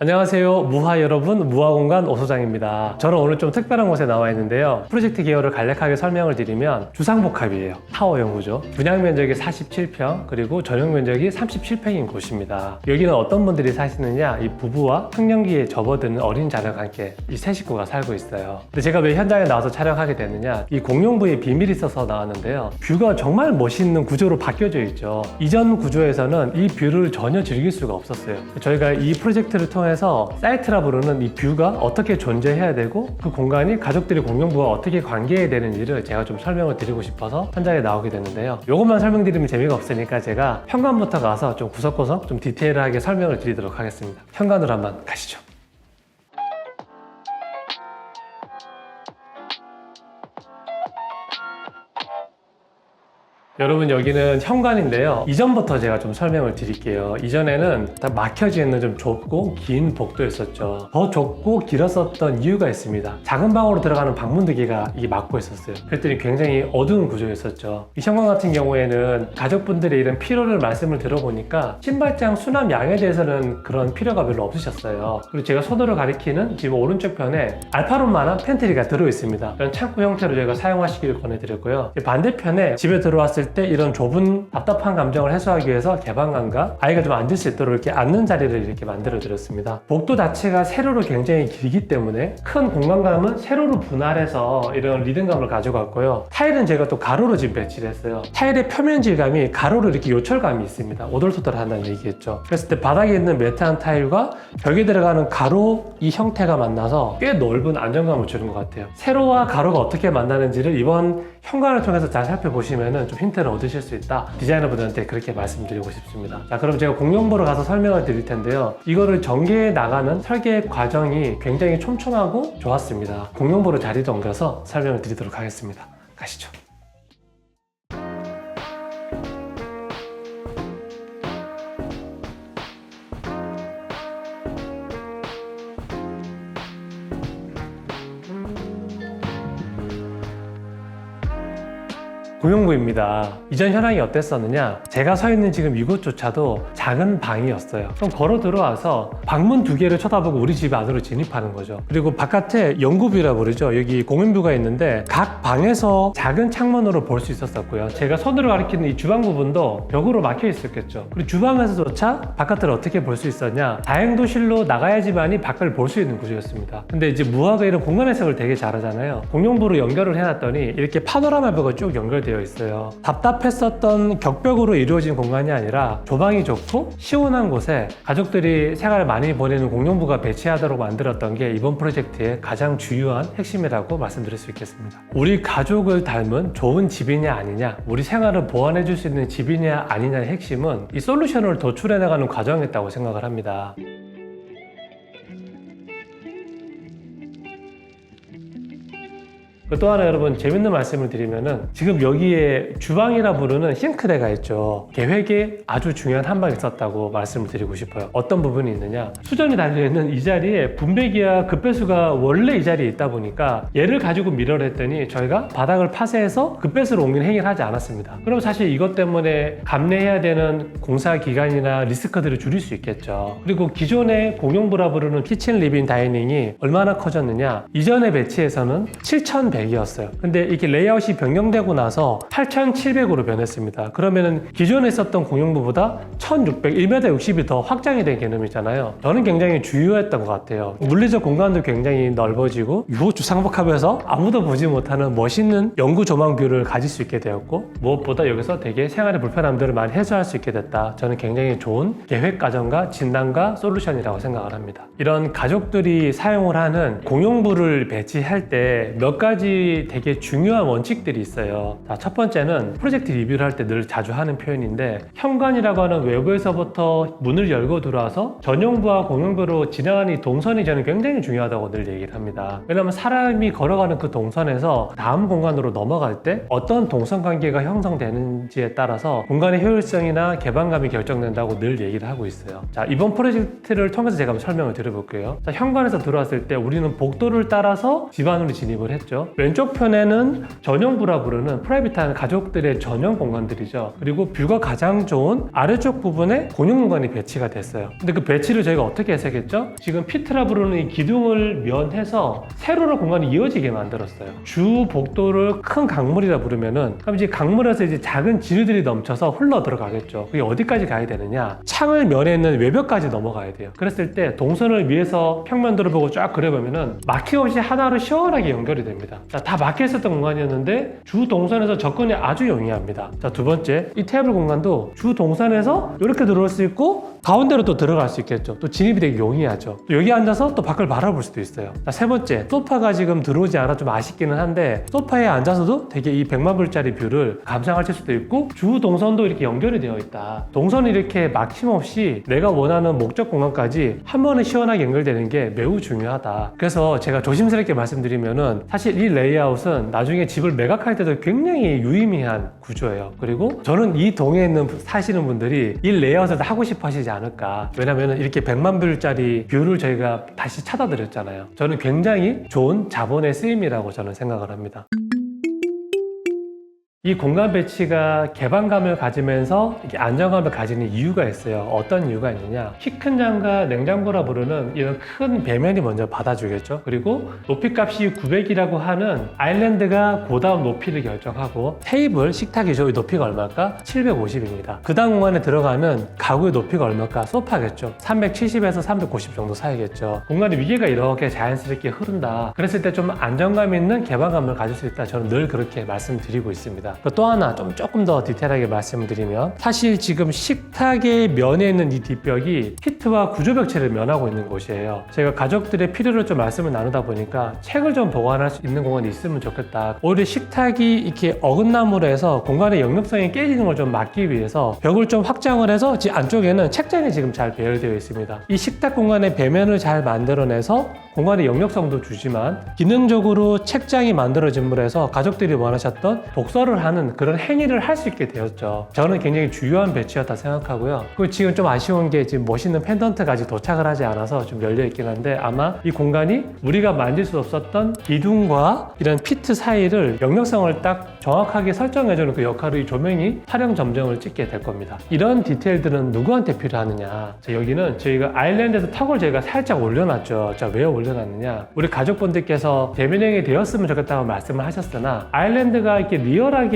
안녕하세요. 무하 여러분, 무하공간 오소장입니다. 저는 오늘 좀 특별한 곳에 나와 있는데요. 프로젝트 기여를 간략하게 설명을 드리면 주상복합이에요. 타워 연구죠. 분양 면적이 47평, 그리고 전용 면적이 37평인 곳입니다. 여기는 어떤 분들이 사시느냐? 이 부부와 학령기에 접어드는 어린 자녀가 함께 이 세 식구가 살고 있어요. 근데 제가 왜 현장에 나와서 촬영하게 됐느냐? 이 공용부에 비밀이 있어서 나왔는데요. 뷰가 정말 멋있는 구조로 바뀌어져 있죠. 이전 구조에서는 이 뷰를 전혀 즐길 수가 없었어요. 저희가 이 프로젝트를 통해 서 사이트라 부르는 이 뷰가 어떻게 존재해야 되고 그 공간이 가족들이 공용부와 어떻게 관계해야 되는지를 제가 좀 설명을 드리고 싶어서 현장에 나오게 됐는데요. 이것만 설명드리면 재미가 없으니까 제가 현관부터 가서 좀 구석구석 좀 디테일하게 설명을 드리도록 하겠습니다. 현관으로 한번 가시죠. 여러분 여기는 현관인데요. 이전부터 제가 좀 설명을 드릴게요. 이전에는 다 막혀져 있는 좀 좁고 긴 복도였었죠. 더 좁고 길었었던 이유가 있습니다. 작은 방으로 들어가는 방문 두 개가 이게 막고 있었어요. 그랬더니 굉장히 어두운 구조였었죠. 이 현관 같은 경우에는 가족분들의 이런 필요를 말씀을 들어보니까 신발장 수납 양에 대해서는 그런 필요가 별로 없으셨어요. 그리고 제가 손으로 가리키는 지금 오른쪽 편에 알파룸만한 팬트리가 들어 있습니다. 이런 창고 형태로 저희가 사용하시기를 권해드렸고요. 반대편에 집에 들어왔을 때 이런 좁은 답답한 감정을 해소하기 위해서 개방감과 아이가 좀 앉을 수 있도록 이렇게 앉는 자리를 이렇게 만들어 드렸습니다. 복도 자체가 세로로 굉장히 길기 때문에 큰 공간감은 세로로 분할해서 이런 리듬감을 가져갔고요. 타일은 제가 또 가로로 지금 배치를 했어요. 타일의 표면 질감이 가로로 이렇게 요철감이 있습니다. 오돌토돌한다는 얘기겠죠. 그랬을 때 바닥에 있는 매트한 타일과 벽에 들어가는 가로 이 형태가 만나서 꽤 넓은 안정감을 주는 것 같아요. 세로와 가로가 어떻게 만나는지를 이번 현관을 통해서 잘 살펴보시면 좀 힌트를 얻으실 수 있다. 디자이너분들한테 그렇게 말씀드리고 싶습니다. 자, 그럼 제가 공용보로 가서 설명을 드릴 텐데요. 이거를 전개해 나가는 설계 과정이 굉장히 촘촘하고 좋았습니다. 공용보로 자리도 옮겨서 설명을 드리도록 하겠습니다. 가시죠. 공용부입니다. 이전 현황이 어땠었느냐? 제가 서 있는 지금 이곳조차도 작은 방이었어요. 그럼 걸어 들어와서 방문 두 개를 쳐다보고 우리 집 안으로 진입하는 거죠. 그리고 바깥에 연구뷰라 부르죠. 여기 공연뷰가 있는데 각 방에서 작은 창문으로 볼 수 있었었고요. 제가 손으로 가리키는 이 주방 부분도 벽으로 막혀 있었겠죠. 그리고 주방에서조차 바깥을 어떻게 볼 수 있었냐? 다행도실로 나가야지만이 밖을 볼 수 있는 구조였습니다. 근데 이제 무화가 이런 공간 해석을 되게 잘하잖아요. 공용부로 연결을 해놨더니 이렇게 파노라마 벽을 쭉 연결되어 있어요. 답답했었던 격벽으로 이루어진 공간이 아니라 조방이 좋고 시원한 곳에 가족들이 생활을 많이 보내는 공용부가 배치하도록 만들었던 게 이번 프로젝트의 가장 주요한 핵심이라고 말씀드릴 수 있겠습니다. 우리 가족을 닮은 좋은 집이냐 아니냐, 우리 생활을 보완해 줄 수 있는 집이냐 아니냐의 핵심은 이 솔루션을 도출해 나가는 과정에 있다고 생각을 합니다. 또 하나 여러분 재밌는 말씀을 드리면은 지금 여기에 주방이라 부르는 싱크대가 있죠. 계획에 아주 중요한 한 방이 있었다고 말씀을 드리고 싶어요. 어떤 부분이 있느냐? 수전이 달려있는 이 자리에 분배기와 급배수가 원래 이 자리에 있다 보니까 얘를 가지고 밀어를 했더니 저희가 바닥을 파쇄해서 급배수로 옮기는 행위를 하지 않았습니다. 그럼 사실 이것 때문에 감내해야 되는 공사 기간이나 리스크들을 줄일 수 있겠죠. 그리고 기존의 공용부라 부르는 키친 리빙 다이닝이 얼마나 커졌느냐? 이전의 배치에서는 7,100 이었어요. 근데 이게 레이아웃이 변경되고 나서 8,700으로 변했습니다. 그러면은 기존에 썼던 공용부보다 1,600, 1m 60이 더 확장이 된 개념이잖아요. 저는 굉장히 주요했던 것 같아요. 물리적 공간도 굉장히 넓어지고 요 주상복합에서 아무도 보지 못하는 멋있는 연구 조망 뷰를 가질 수 있게 되었고 무엇보다 여기서 되게 생활의 불편함들을 많이 해소할 수 있게 됐다. 저는 굉장히 좋은 계획 과정과 진단과 솔루션이라고 생각을 합니다. 이런 가족들이 사용을 하는 공용부를 배치할 때 몇 가지 되게 중요한 원칙들이 있어요. 자, 첫 번째는 프로젝트 리뷰를 할 때 늘 자주 하는 표현인데 현관이라고 하는 외부에서부터 문을 열고 들어와서 전용부와 공용부로 지나가는 이 동선이 저는 굉장히 중요하다고 늘 얘기를 합니다. 왜냐하면 사람이 걸어가는 그 동선에서 다음 공간으로 넘어갈 때 어떤 동선 관계가 형성되는지에 따라서 공간의 효율성이나 개방감이 결정된다고 늘 얘기를 하고 있어요. 자, 이번 프로젝트를 통해서 제가 한번 설명을 드려볼게요. 자, 현관에서 들어왔을 때 우리는 복도를 따라서 집 안으로 진입을 했죠. 왼쪽 편에는 전용부라 부르는 프라이빗한 가족들의 전용 공간들이죠. 그리고 뷰가 가장 좋은 아래쪽 부분에 공용 공간이 배치가 됐어요. 근데 그 배치를 저희가 어떻게 해석했죠? 지금 피트라 부르는 이 기둥을 면해서 세로로 공간이 이어지게 만들었어요. 주 복도를 큰 강물이라 부르면은 그럼 이제 강물에서 이제 작은 지류들이 넘쳐서 흘러 들어가겠죠. 그게 어디까지 가야 되느냐? 창을 면에 있는 외벽까지 넘어가야 돼요. 그랬을 때 동선을 위해서 평면도를 보고 쫙 그려보면은 막힘 없이 하나로 시원하게 연결이 됩니다. 자, 다 막혀 있었던 공간이었는데 주 동선에서 접근이 아주 용이합니다. 자, 두 번째, 이 테이블 공간도 주 동선에서 이렇게 들어올 수 있고 가운데로 또 들어갈 수 있겠죠. 또 진입이 되게 용이하죠. 또 여기 앉아서 또 밖을 바라볼 수도 있어요. 자, 세 번째, 소파가 지금 들어오지 않아 좀 아쉽기는 한데 소파에 앉아서도 되게 이 100만 불짜리 뷰를 감상하실 수도 있고 주 동선도 이렇게 연결이 되어 있다. 동선이 이렇게 막힘없이 내가 원하는 목적 공간까지 한 번에 시원하게 연결되는 게 매우 중요하다. 그래서 제가 조심스럽게 말씀드리면은 사실 이 레이아웃은 나중에 집을 매각할 때도 굉장히 유의미한 구조예요. 그리고 저는 이 동에 있는 사시는 분들이 이 레이아웃을 하고 싶어 하시지 않을까. 왜냐면 이렇게 100만 불짜리 뷰를 저희가 다시 찾아드렸잖아요. 저는 굉장히 좋은 자본의 쓰임이라고 저는 생각을 합니다. 이 공간 배치가 개방감을 가지면서 안정감을 가지는 이유가 있어요. 어떤 이유가 있느냐? 키 큰 장과 냉장고라 부르는 이런 큰 배면이 먼저 받아주겠죠. 그리고 높이 값이 900이라고 하는 아일랜드가 고다운 높이를 결정하고 테이블, 식탁이 저 높이가 얼마일까? 750입니다. 그 다음 공간에 들어가면 가구의 높이가 얼마일까? 소파겠죠. 370에서 390 정도 사이겠죠. 공간의 위계가 이렇게 자연스럽게 흐른다. 그랬을 때 좀 안정감 있는 개방감을 가질 수 있다. 저는 늘 그렇게 말씀드리고 있습니다. 그또 하나 좀 조금 더 디테일하게 말씀을 드리면 사실 지금 식탁의 면에 있는 이 뒷벽이 히트와 구조벽체를 면하고 있는 곳이에요. 제가 가족들의 필요를 좀 말씀을 나누다 보니까 책을 좀 보관할 수 있는 공간이 있으면 좋겠다. 오히려 식탁이 이렇게 어긋나무로 해서 공간의 역력성이 깨지는 걸 좀 막기 위해서 벽을 좀 확장을 해서 지 안쪽에는 책장이 지금 잘 배열되어 있습니다. 이 식탁 공간의 배면을 잘 만들어내서 공간의 역력성도 주지만 기능적으로 책장이 만들어짐으로 해서 가족들이 원하셨던 독서를 하는 그런 행위를 할 수 있게 되었죠. 저는 굉장히 중요한 배치였다 생각하고요. 그리고 지금 좀 아쉬운 게 지금 멋있는 펜던트가 아직 도착을 하지 않아서 좀 열려 있긴 한데 아마 이 공간이 우리가 만질 수 없었던 기둥과 이런 피트 사이를 역력성을 딱 정확하게 설정해주는 그 역할을 이 조명이 촬영 점정을 찍게 될 겁니다. 이런 디테일들은 누구한테 필요하느냐? 자, 여기는 저희가 아일랜드에서 턱을 저희가 살짝 올려놨죠. 자, 왜 올려놨느냐? 우리 가족분들께서 대면형이 되었으면 좋겠다고 말씀을 하셨으나 아일랜드가 이렇게 리얼하게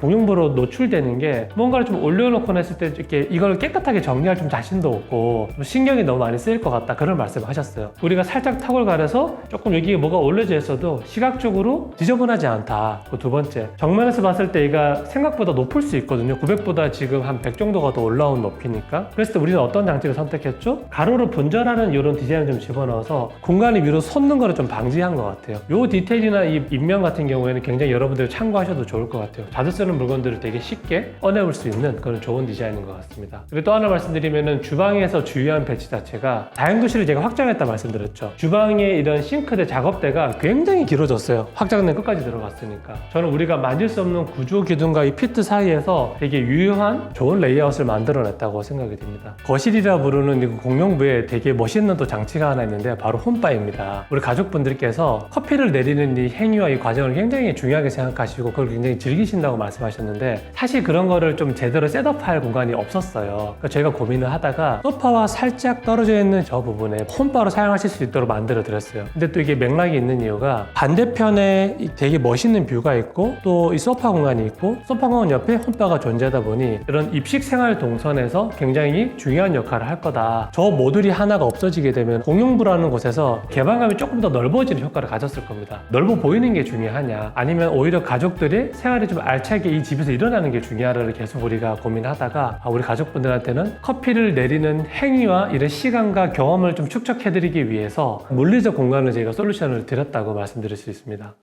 공용부로 노출되는 게 뭔가를 좀 올려놓고 했을 때 이렇게 이걸 깨끗하게 정리할 좀 자신도 없고 좀 신경이 너무 많이 쓰일 것 같다 그런 말씀을 하셨어요. 우리가 살짝 턱을 가려서 조금 여기에 뭐가 올려져 있어도 시각적으로 지저분하지 않다. 그 두 번째 정면에서 봤을 때 얘가 생각보다 높을 수 있거든요. 900보다 지금 한 100 정도가 더 올라온 높이니까. 그랬을 때 우리는 어떤 장치를 선택했죠? 가로로 분절하는 이런 디자인을 좀 집어넣어서 공간이 위로 솟는 거를 좀 방지한 것 같아요. 요 디테일이나 이 인면 같은 경우에는 굉장히 여러분들 참고하셔도 좋을 것 같아요. 자주 쓰는 물건들을 되게 쉽게 꺼내올 수 있는 그런 좋은 디자인인 것 같습니다. 그리고 또 하나 말씀드리면은 주방에서 주요한 배치 자체가 다용도실을 제가 확장했다 말씀드렸죠. 주방에 이런 싱크대 작업대가 굉장히 길어졌어요. 확장된 끝까지 들어갔으니까. 저는 우리가 만질 수 없는 구조 기둥과 이 피트 사이에서 되게 유효한 좋은 레이아웃을 만들어냈다고 생각이 됩니다. 거실이라 부르는 이 공용부에 되게 멋있는 또 장치가 하나 있는데 바로 홈바입니다. 우리 가족분들께서 커피를 내리는 이 행위와 이 과정을 굉장히 중요하게 생각하시고 그걸 굉장히 즐기 신다고 말씀하셨는데 사실 그런 거를 좀 제대로 셋업할 공간이 없었어요. 그러니까 저희가 고민을 하다가 소파와 살짝 떨어져 있는 저 부분에 홈바로 사용하실 수 있도록 만들어 드렸어요. 근데 또 이게 맥락이 있는 이유가 반대편에 이 되게 멋있는 뷰가 있고 또 이 소파 공간이 있고 소파 공간 옆에 홈바가 존재하다 보니 이런 입식 생활 동선에서 굉장히 중요한 역할을 할 거다. 저 모듈이 하나가 없어지게 되면 공용부라는 곳에서 개방감이 조금 더 넓어지는 효과를 가졌을 겁니다. 넓어 보이는 게 중요하냐 아니면 오히려 가족들이 생활이 좀 알차게 이 집에서 일어나는 게 중요하를 계속 우리가 고민하다가 아, 우리 가족분들한테는 커피를 내리는 행위와 이런 시간과 경험을 좀 축적해드리기 위해서 물리적 공간을 저희가 솔루션을 드렸다고 말씀드릴 수 있습니다.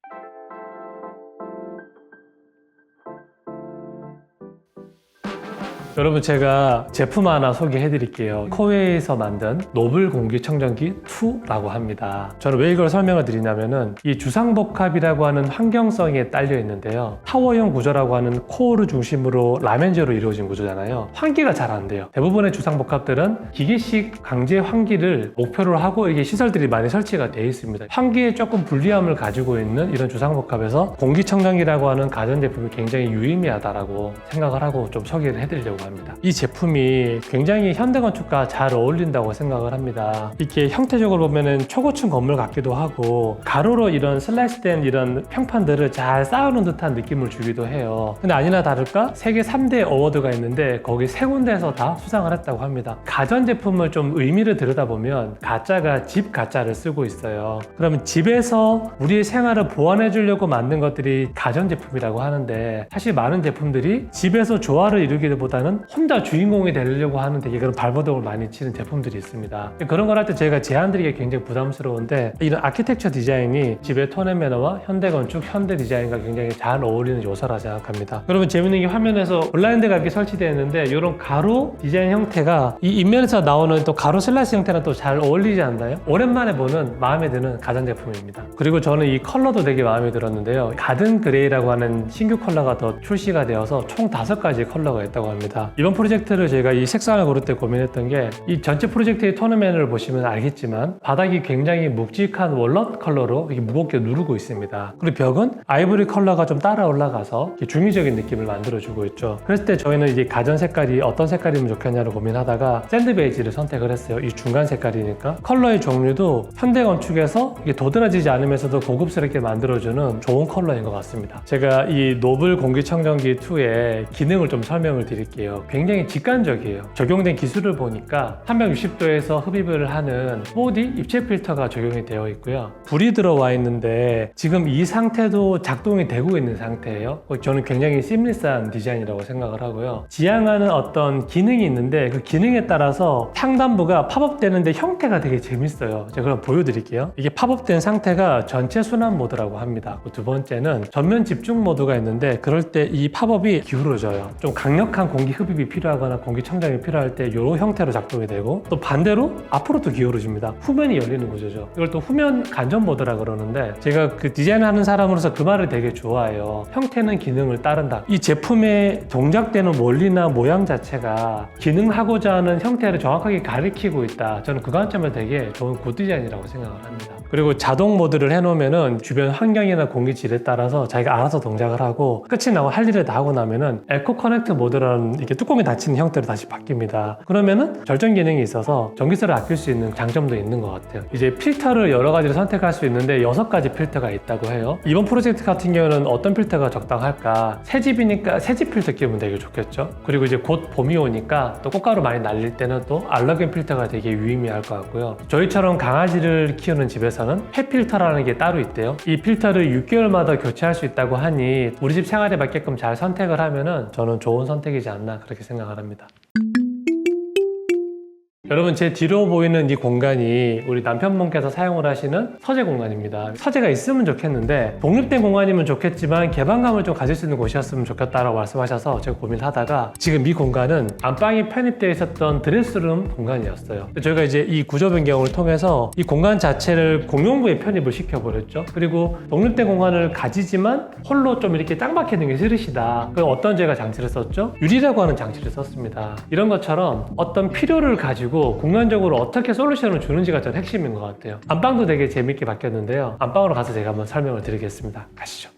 여러분 제가 제품 하나 소개해 드릴게요. 코웨이에서 만든 노블 공기청정기 2라고 합니다. 저는 왜 이걸 설명을 드리냐면은 이 주상복합이라고 하는 환경성에 딸려 있는데요. 타워형 구조라고 하는 코어를 중심으로 라멘제로 이루어진 구조잖아요. 환기가 잘 안 돼요. 대부분의 주상복합들은 기계식 강제 환기를 목표로 하고 이게 시설들이 많이 설치가 되어 있습니다. 환기에 조금 불리함을 가지고 있는 이런 주상복합에서 공기청정기라고 하는 가전제품이 굉장히 유의미하다라고 생각을 하고 좀 소개를 해드리려고 합니다. 이 제품이 굉장히 현대건축과 잘 어울린다고 생각을 합니다. 이렇게 형태적으로 보면은 초고층 건물 같기도 하고 가로로 이런 슬라이스된 이런 평판들을 잘 쌓아놓은 듯한 느낌을 주기도 해요. 근데 아니나 다를까 세계 3대 어워드가 있는데 거기 세 군데에서 다 수상을 했다고 합니다. 가전 제품을 좀 의미를 들여다보면 가짜가 집 가짜를 쓰고 있어요. 그러면 집에서 우리의 생활을 보완해 주려고 만든 것들이 가전 제품이라고 하는데 사실 많은 제품들이 집에서 조화를 이루기보다는 혼자 주인공이 되려고 하는 되게 그런 발버둥을 많이 치는 제품들이 있습니다. 그런 걸 할 때 제가 제안드리기 굉장히 부담스러운데 이런 아키텍처 디자인이 집의 톤앤 매너와 현대 건축, 현대 디자인과 굉장히 잘 어울리는 요소라 생각합니다. 여러분 재밌는 게 화면에서 블라인드가 이렇게 설치되어 있는데 이런 가로 디자인 형태가 이 인면에서 나오는 또 가로 슬라이스 형태랑 또 잘 어울리지 않나요? 오랜만에 보는 마음에 드는 가전 제품입니다. 그리고 저는 이 컬러도 되게 마음에 들었는데요. 가든 그레이라고 하는 신규 컬러가 더 출시가 되어서 총 다섯 가지 컬러가 있다고 합니다. 이번 프로젝트를 제가 이 색상을 고를 때 고민했던 게 이 전체 프로젝트의 토너맨을 보시면 알겠지만 바닥이 굉장히 묵직한 월넛 컬러로 이렇게 무겁게 누르고 있습니다. 그리고 벽은 아이보리 컬러가 좀 따라 올라가서 중의적인 느낌을 만들어주고 있죠. 그랬을 때 저희는 이제 가전 색깔이 어떤 색깔이면 좋겠냐를 고민하다가 샌드 베이지를 선택을 했어요. 이 중간 색깔이니까 컬러의 종류도 현대 건축에서 이게 도드라지지 않으면서도 고급스럽게 만들어주는 좋은 컬러인 것 같습니다. 제가 이 노블 공기청정기 2의 기능을 좀 설명을 드릴게요. 굉장히 직관적이에요. 적용된 기술을 보니까 360도에서 흡입을 하는 4D 입체 필터가 적용이 되어 있고요. 불이 들어와 있는데 지금 이 상태도 작동이 되고 있는 상태예요. 어, 저는 굉장히 심리스한 디자인이라고 생각을 하고요. 지향하는 어떤 기능이 있는데 그 기능에 따라서 상단부가 팝업되는데 형태가 되게 재밌어요. 제가 그럼 보여드릴게요. 이게 팝업된 상태가 전체 순환 모드라고 합니다. 그두 번째는 전면 집중 모드가 있는데 그럴 때 이 팝업이 기울어져요. 좀 강력한 공기 흡입이 필요하거나 공기 청정이 필요할 때 이런 형태로 작동이 되고 또 반대로 앞으로 또 기울어집니다. 후면이 열리는 구조죠. 이걸 또 후면 간접 모드라 그러는데 제가 그 디자인하는 사람으로서 그 말을 되게 좋아해요. 형태는 기능을 따른다. 이 제품에 동작되는 원리나 모양 자체가 기능하고자 하는 형태를 정확하게 가리키고 있다. 저는 그 관점에 되게 좋은 굿 디자인이라고 생각을 합니다. 그리고 자동 모드를 해놓으면은 주변 환경이나 공기 질에 따라서 자기가 알아서 동작을 하고 끝이 나고 할 일을 다 하고 나면은 에코 커넥트 모드라는 이렇게 뚜껑이 닫히는 형태로 다시 바뀝니다. 그러면은 절전 기능이 있어서 전기세를 아낄 수 있는 장점도 있는 것 같아요. 이제 필터를 여러 가지로 선택할 수 있는데 여섯 가지 필터가 있다고 해요. 이번 프로젝트 같은 경우는 어떤 필터가 적당할까? 새 집이니까 새집 필터 끼우면 되게 좋겠죠. 그리고 이제 곧 봄이 오니까 또 꽃가루 많이 날릴 때는 또 알러겐 필터가 되게 유의미할 것 같고요. 저희처럼 강아지를 키우는 집에서는 펫 필터라는 게 따로 있대요. 이 필터를 6개월마다 교체할 수 있다고 하니 우리 집 생활에 맞게끔 잘 선택을 하면은 저는 좋은 선택이지 않나 그렇게 생각을 합니다. 여러분 제 뒤로 보이는 이 공간이 우리 남편분께서 사용을 하시는 서재 공간입니다. 서재가 있으면 좋겠는데 독립된 공간이면 좋겠지만 개방감을 좀 가질 수 있는 곳이었으면 좋겠다라고 말씀하셔서 제가 고민을 하다가 지금 이 공간은 안방이 편입되어 있었던 드레스룸 공간이었어요. 저희가 이제 이 구조 변경을 통해서 이 공간 자체를 공용부에 편입을 시켜버렸죠. 그리고 독립된 공간을 가지지만 홀로 좀 이렇게 딱 박히는 게 싫으시다. 그 어떤 제가 장치를 썼죠? 유리라고 하는 장치를 썼습니다. 이런 것처럼 어떤 필요를 가지고 공간적으로 어떻게 솔루션을 주는지가 전 핵심인 것 같아요. 안방도 되게 재밌게 바뀌었는데요. 안방으로 가서 제가 한번 설명을 드리겠습니다. 가시죠.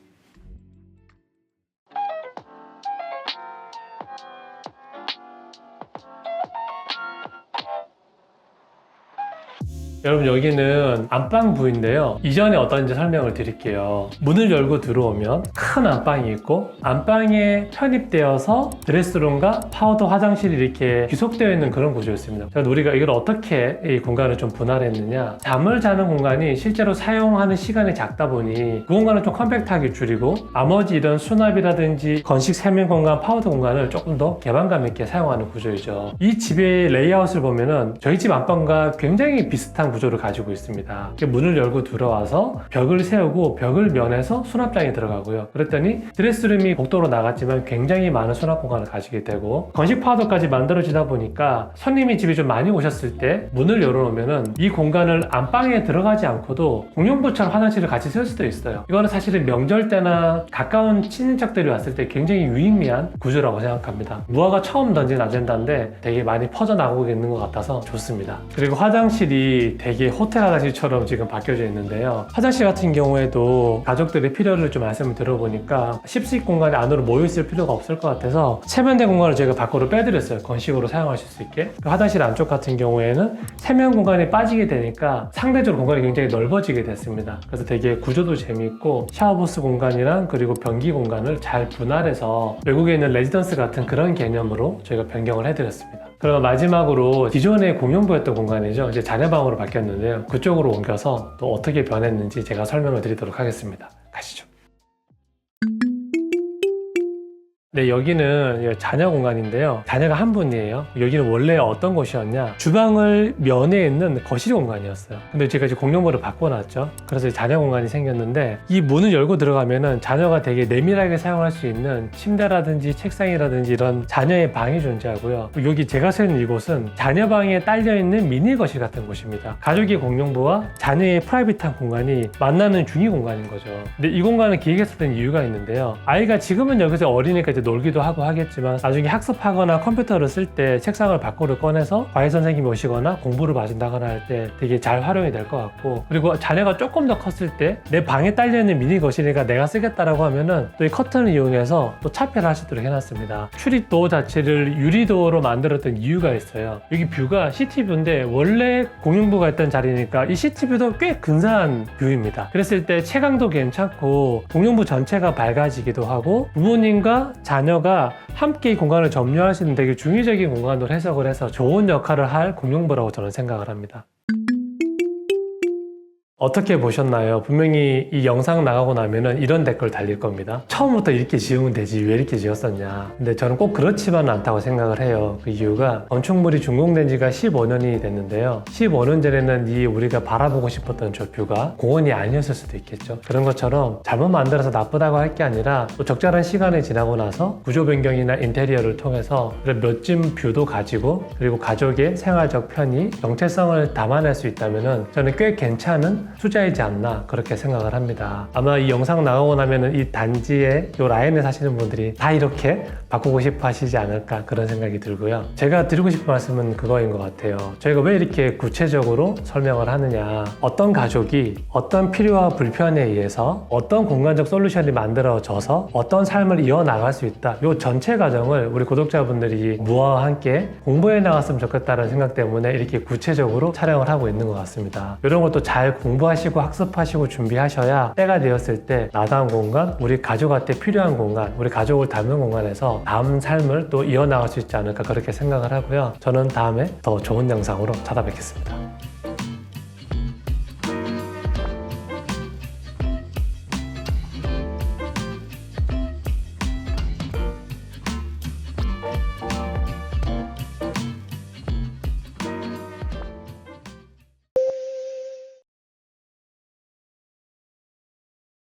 여러분 여기는 안방 부인데요. 이전에 어떤지 설명을 드릴게요. 문을 열고 들어오면 큰 안방이 있고 안방에 편입되어서 드레스룸과 파우더 화장실이 이렇게 귀속되어 있는 그런 구조였습니다. 그래서 우리가 이걸 어떻게 이 공간을 좀 분할했느냐. 잠을 자는 공간이 실제로 사용하는 시간이 작다 보니 그 공간을 좀 컴팩트하게 줄이고 나머지 이런 수납이라든지 건식 세면 공간, 파우더 공간을 조금 더 개방감 있게 사용하는 구조이죠. 이 집의 레이아웃을 보면은 저희 집 안방과 굉장히 비슷한 비슷한 구조를 가지고 있습니다. 문을 열고 들어와서 벽을 세우고 벽을 면해서 수납장이 들어가고요. 그랬더니 드레스룸이 복도로 나갔지만 굉장히 많은 수납 공간을 가지게 되고 건식 파우더까지 만들어지다 보니까 손님이 집에 좀 많이 오셨을 때 문을 열어놓으면은 이 공간을 안방에 들어가지 않고도 공용부처럼 화장실을 같이 쓸 수도 있어요. 이거는 사실은 명절 때나 가까운 친인척들이 왔을 때 굉장히 유의미한 구조라고 생각합니다. 무화가 처음 던진 아젠다인데 되게 많이 퍼져나가고 있는 것 같아서 좋습니다. 그리고 화장실이 되게 호텔 화장실처럼 지금 바뀌어져 있는데요. 화장실 같은 경우에도 가족들의 필요를 좀 말씀을 들어보니까 십식 공간에 안으로 모여있을 필요가 없을 것 같아서 세면대 공간을 저희가 밖으로 빼드렸어요. 건식으로 사용하실 수 있게. 그 화장실 안쪽 같은 경우에는 세면 공간이 빠지게 되니까 상대적으로 공간이 굉장히 넓어지게 됐습니다. 그래서 되게 구조도 재미있고 샤워부스 공간이랑 그리고 변기 공간을 잘 분할해서 외국에 있는 레지던스 같은 그런 개념으로 저희가 변경을 해드렸습니다. 그럼 마지막으로 기존의 공용부였던 공간이죠. 이제 자녀방으로 바뀌었는데요. 그쪽으로 옮겨서 또 어떻게 변했는지 제가 설명을 드리도록 하겠습니다. 가시죠. 네, 여기는 자녀 공간인데요. 자녀가 한 분이에요. 여기는 원래 어떤 곳이었냐? 주방을 면에 있는 거실 공간이었어요. 근데 제가 이제 공용부를 바꿔놨죠. 그래서 자녀 공간이 생겼는데 이 문을 열고 들어가면은 자녀가 되게 내밀하게 사용할 수 있는 침대라든지 책상이라든지 이런 자녀의 방이 존재하고요. 여기 제가 서 있는 이곳은 자녀 방에 딸려 있는 미니 거실 같은 곳입니다. 가족의 공용부와 자녀의 프라이빗한 공간이 만나는 중위 공간인 거죠. 근데 이 공간을 기획했었던 이유가 있는데요. 아이가 지금은 여기서 어리니까 이제 놀기도 하고 하겠지만 나중에 학습하거나 컴퓨터를 쓸 때 책상을 밖으로 꺼내서 과외 선생님이 오시거나 공부를 봐준다거나 할 때 되게 잘 활용이 될 것 같고 그리고 자녀가 조금 더 컸을 때 내 방에 딸려있는 미니 거실이니까 내가 쓰겠다라고 하면은 또 이 커튼을 이용해서 또 차폐를 하시도록 해놨습니다. 출입도 자체를 유리도로 만들었던 이유가 있어요. 여기 뷰가 시티뷰인데 원래 공용부가 있던 자리니까 이 시티뷰도 꽤 근사한 뷰입니다. 그랬을 때 채광도 괜찮고 공용부 전체가 밝아지기도 하고 부모님과 자녀가 함께 이 공간을 점유할 수 있는 되게 중의적인 공간으로 해석을 해서 좋은 역할을 할 공용부라고 저는 생각을 합니다. 어떻게 보셨나요? 분명히 이 영상 나가고 나면은 이런 댓글 달릴 겁니다. 처음부터 이렇게 지으면 되지 왜 이렇게 지었었냐. 근데 저는 꼭 그렇지만은 않다고 생각을 해요. 그 이유가 건축물이 준공된 지가 15년이 됐는데요. 15년 전에는 이 우리가 바라보고 싶었던 저 뷰가 공원이 아니었을 수도 있겠죠. 그런 것처럼 잘못 만들어서 나쁘다고 할 게 아니라 또 적절한 시간이 지나고 나서 구조 변경이나 인테리어를 통해서 멋진 뷰도 가지고 그리고 가족의 생활적 편의, 정체성을 담아낼 수 있다면은 저는 꽤 괜찮은 투자이지 않나 그렇게 생각을 합니다. 아마 이 영상 나가고 나면은 이 단지의 이 라인에 사시는 분들이 다 이렇게 바꾸고 싶어 하시지 않을까 그런 생각이 들고요. 제가 드리고 싶은 말씀은 그거인 것 같아요. 저희가 왜 이렇게 구체적으로 설명을 하느냐. 어떤 가족이 어떤 필요와 불편에 의해서 어떤 공간적 솔루션이 만들어져서 어떤 삶을 이어나갈 수 있다. 이 전체 과정을 우리 구독자분들이 무와 함께 공부해 나갔으면 좋겠다는 생각 때문에 이렇게 구체적으로 촬영을 하고 있는 것 같습니다. 이런 것도 잘 공부하시고 학습하시고 준비하셔야 때가 되었을 때 나다운 공간, 우리 가족한테 필요한 공간, 우리 가족을 닮는 공간에 서 다음 삶을 또 이어나갈 수 있지 않을까 그렇게 생각을 하고요. 저는 다음에 더 좋은 영상으로 찾아뵙겠습니다.